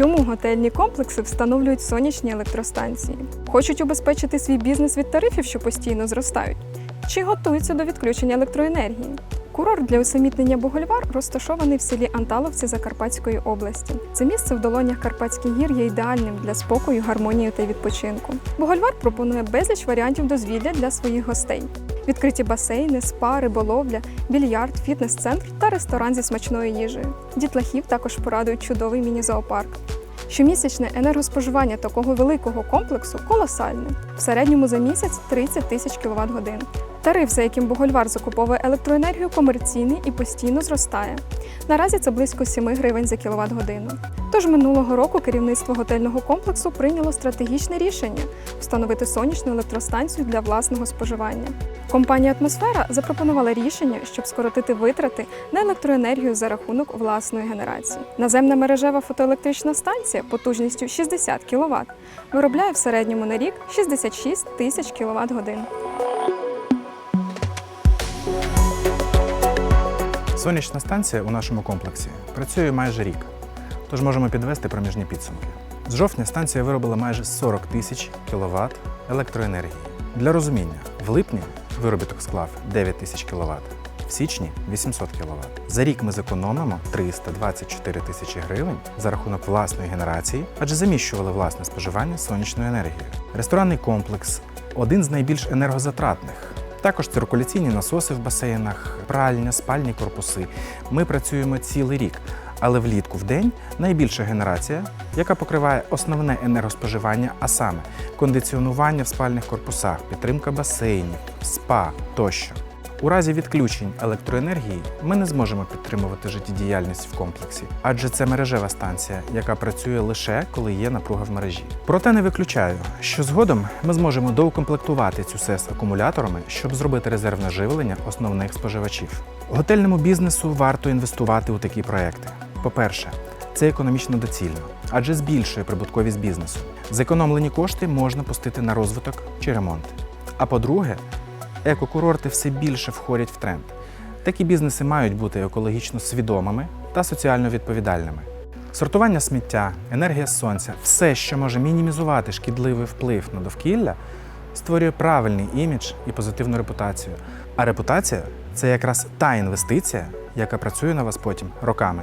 Чому готельні комплекси встановлюють сонячні електростанції? Хочуть убезпечити свій бізнес від тарифів, що постійно зростають? Чи готуються до відключення електроенергії? Курорт для усамітнення Бугульвар розташований в селі Анталовці Закарпатської області. Це місце в долонях Карпатських гір є ідеальним для спокою, гармонії та відпочинку. Бугульвар пропонує безліч варіантів дозвілля для своїх гостей: відкриті басейни, спа, риболовля, більярд, фітнес-центр та ресторан зі смачною їжею. Дітлахів також порадують чудовий міні-зоопарк. Щомісячне енергоспоживання такого великого комплексу колосальне. В середньому за місяць 30 тисяч кВт годин. Тариф, за яким Бугольвар закуповує електроенергію, комерційний і постійно зростає. Наразі це близько 7 гривень за кіловат годину. Тож минулого року керівництво готельного комплексу прийняло стратегічне рішення встановити сонячну електростанцію для власного споживання. Компанія Атмосфера запропонувала рішення, щоб скоротити витрати на електроенергію за рахунок власної генерації. Наземна мережева фотоелектрична станція потужністю 60 кВт виробляє в середньому на рік 66 тисяч кВт годин. Сонячна станція у нашому комплексі працює майже рік, тож можемо підвести проміжні підсумки. З жовтня станція виробила майже 40 тисяч кВт електроенергії. Для розуміння, в липні виробіток склав 9 тисяч кВт, в січні 800 кВт. За рік ми зекономимо 324 тисячі гривень за рахунок власної генерації, адже заміщували власне споживання сонячною енергією. Ресторанний комплекс один з найбільш енергозатратних. Також циркуляційні насоси в басейнах, пральня, спальні корпуси. Ми працюємо цілий рік, але влітку в день найбільша генерація, яка покриває основне енергоспоживання, а саме кондиціонування в спальних корпусах, підтримка басейнів, спа тощо. У разі відключень електроенергії ми не зможемо підтримувати життєдіяльність в комплексі, адже це мережева станція, яка працює лише коли є напруга в мережі. Проте не виключаю, що згодом ми зможемо доукомплектувати цю СЕС акумуляторами, щоб зробити резервне живлення основних споживачів. Готельному бізнесу варто інвестувати у такі проекти. По-перше, це економічно доцільно, адже збільшує прибутковість бізнесу. Зекономлені кошти можна пустити на розвиток чи ремонт. А по-друге, екокурорти все більше входять в тренд. Такі бізнеси мають бути екологічно свідомими та соціально відповідальними. Сортування сміття, енергія сонця все, що може мінімізувати шкідливий вплив на довкілля, створює правильний імідж і позитивну репутацію. А репутація це якраз та інвестиція, яка працює на вас потім роками.